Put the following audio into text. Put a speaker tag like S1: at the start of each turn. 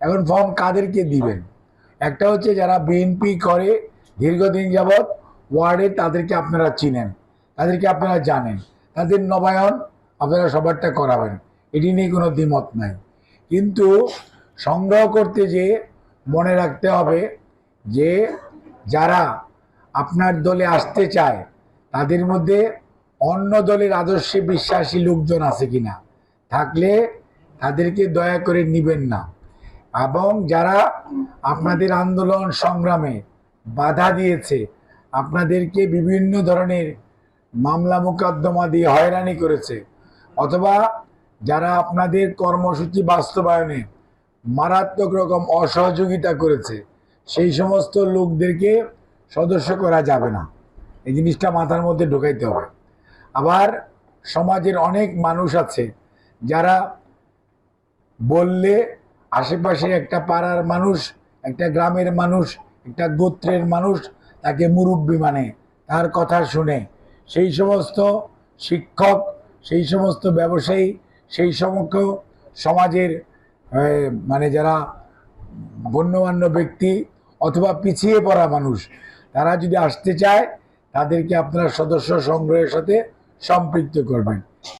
S1: এখন ফর্ম কাদেরকে দিবেন? একটা হচ্ছে যারা বিএনপি করে দীর্ঘদিন যাবৎ ওয়ার্ডে তাদেরকে আপনারা চিনেন, তাদেরকে আপনারা জানেন। তাদের নবায়ন আপনারা সবারটা করাবেন, এটি নিয়ে কোনো দ্বিমত নাই। কিন্তু সংগ্রহ করতে যে মনে রাখতে হবে যে যারা আপনার দলে আসতে চায়, তাদের মধ্যে অন্য দলের আদর্শে বিশ্বাসী লোকজন আছে কিনা, থাকলে তাদেরকে দয়া করে নিবেন না। এবং যারা আপনাদের আন্দোলন সংগ্রামে বাধা দিয়েছে, আপনাদেরকে বিভিন্ন ধরনের মামলা মোকদ্দমা দিয়ে হয়রানি করেছে, অথবা যারা আপনাদের কর্মসূচি বাস্তবায়নে মারাত্মক রকম অসহযোগিতা করেছে, সেই সমস্ত লোকদেরকে সদস্য করা যাবে না। এই জিনিসটা মাথার মধ্যে ঢুকাইতে হবে। আবার সমাজের অনেক মানুষ আছে যারা বললে আশেপাশে একটা পাড়ার মানুষ, একটা গ্রামের মানুষ, একটা গোত্রের মানুষ তাকে মুরব্বী মানে তার কথা শুনে। সেই সমস্ত শিক্ষক, সেই সমস্ত ব্যবসায়ী, সেই সমস্ত সমাজের মানে যারা গণ্যমান্য ব্যক্তি অথবা পিছিয়ে পড়া মানুষ, তারা যদি আসতে চায়, তাদেরকে আপনারা সদস্য সংগ্রহের সাথে সম্পৃক্ত করবেন।